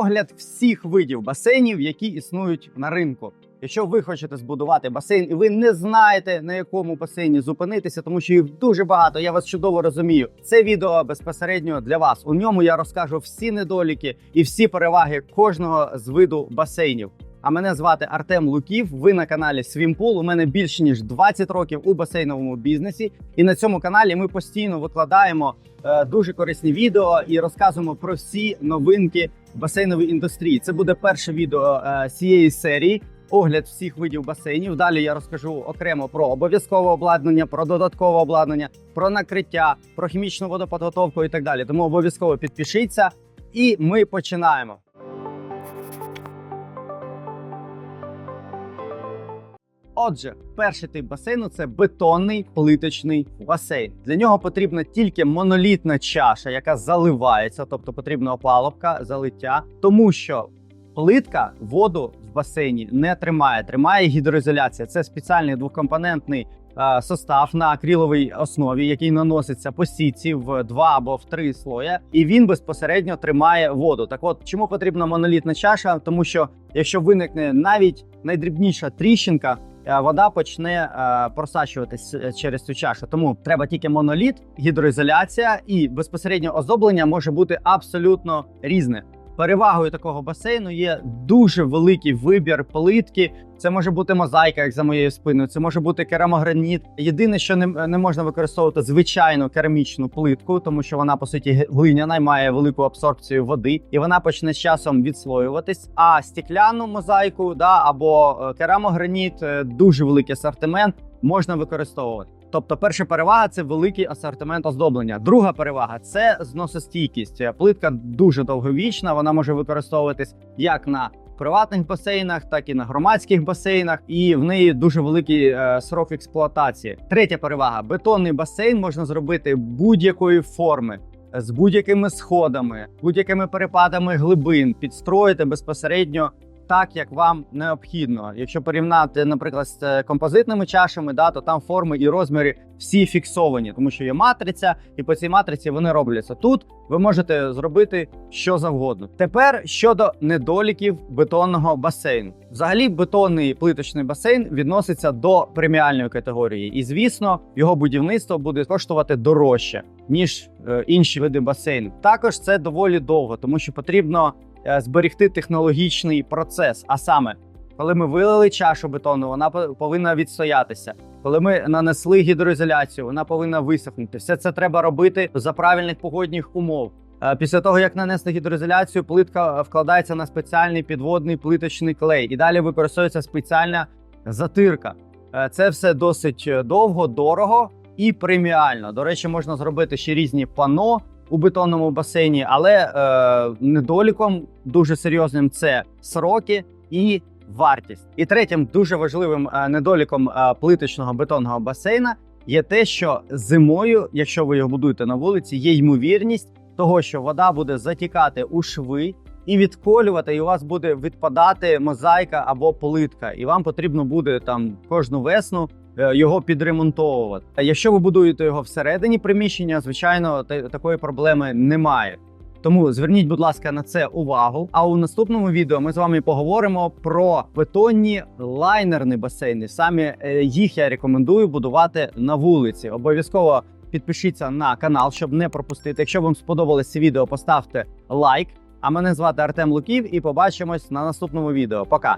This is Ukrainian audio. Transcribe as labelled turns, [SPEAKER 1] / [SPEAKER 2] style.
[SPEAKER 1] огляд всіх видів басейнів, які існують на ринку. Якщо ви хочете збудувати басейн і ви не знаєте на якому басейні зупинитися, тому що їх дуже багато, я вас чудово розумію. Це відео безпосередньо для вас. У ньому я розкажу всі недоліки і всі переваги кожного з виду басейнів. А мене звати Артем Луків. Ви на каналі Свімпул. У мене більше ніж 20 років у басейновому бізнесі. І на цьому каналі ми постійно викладаємо е, дуже корисні відео і розказуємо про всі новинки басейнової індустрії. Це буде перше відео е, цієї серії. Огляд всіх видів басейнів. Далі я розкажу окремо про обов'язкове обладнання, про додаткове обладнання, про накриття, про хімічну водоподготовку і так далі. Тому обов'язково підпишіться, і ми починаємо. Отже, перший тип басейну це бетонний плиточний басейн. Для нього потрібна тільки монолітна чаша, яка заливається, тобто потрібна опалубка, залиття, тому що плитка воду в басейні не тримає. Тримає гідроізоляція. Це спеціальний двокомпонентний е, состав на акриловій основі, який наноситься по сітці в два або в три слоя, і він безпосередньо тримає воду. Так, от чому потрібна монолітна чаша? Тому що якщо виникне навіть найдрібніша тріщинка. Е, Вода почне е, просачуватись е, через цю чашу, тому треба тільки моноліт, гідроізоляція і безпосередньо оздоблення може бути абсолютно різне. Перевагою такого басейну є дуже великий вибір плитки. Це може бути мозаїка, як за моєю спиною. Це може бути керамограніт. Єдине, що не, не можна використовувати звичайну керамічну плитку, тому що вона по суті глиняна і має велику абсорбцію води, і вона почне з часом відслоюватись. А стекляну мозаїку, да або е, керамограніт, е, дуже великий асортимент можна використовувати. Тобто, перша перевага це великий асортимент оздоблення. Друга перевага це зносостійкість. Плитка дуже довговічна, вона може використовуватись як на приватних басейнах, так і на громадських басейнах, і в неї дуже великий е, срок експлуатації. Третя перевага: бетонний басейн можна зробити будь-якої форми. З будь-якими сходами, будь-якими перепадами глибин підстроїти безпосередньо так, як вам необхідно. Якщо порівняти, наприклад, з е, композитними чашами, да, то там форми і розміри всі фіксовані, тому що є матриця, і по цій матриці вони робляться. Тут ви можете зробити що завгодно. Тепер щодо недоліків бетонного басейну, взагалі, бетонний плиточний басейн відноситься до преміальної категорії, і звісно, його будівництво буде коштувати дорожче ніж е, інші види басейну. Також це доволі довго, тому що потрібно е, зберегти технологічний процес. А саме, коли ми вилили чашу бетону, вона по- повинна відстоятися. Коли ми нанесли гідроізоляцію, вона повинна висохнути. Все це треба робити за правильних погодних умов. Е, Після того, як нанесли гідроізоляцію, плитка вкладається на спеціальний підводний плиточний клей, і далі використовується спеціальна затирка. Е, Це все досить е, довго, дорого і преміально. До речі, можна зробити ще різні пано у бетонному басейні, але е, недоліком дуже серйозним це сроки і вартість. І третім дуже важливим е, недоліком е, плиточного бетонного басейна є те, що зимою, якщо ви його будуєте на вулиці, є ймовірність того, що вода буде затікати у шви. І відколювати, і у вас буде відпадати мозаїка або плитка, і вам потрібно буде там кожну весну його підремонтовувати. Якщо ви будуєте його всередині приміщення, звичайно, та- такої проблеми немає. Тому зверніть, будь ласка, на це увагу. А у наступному відео ми з вами поговоримо про бетонні лайнерні басейни. Саме е, їх я рекомендую будувати на вулиці. Обов'язково підпишіться на канал, щоб не пропустити. Якщо вам сподобалось це відео, поставте лайк. А мене звати Артем Луків, і побачимось на наступному відео. Пока.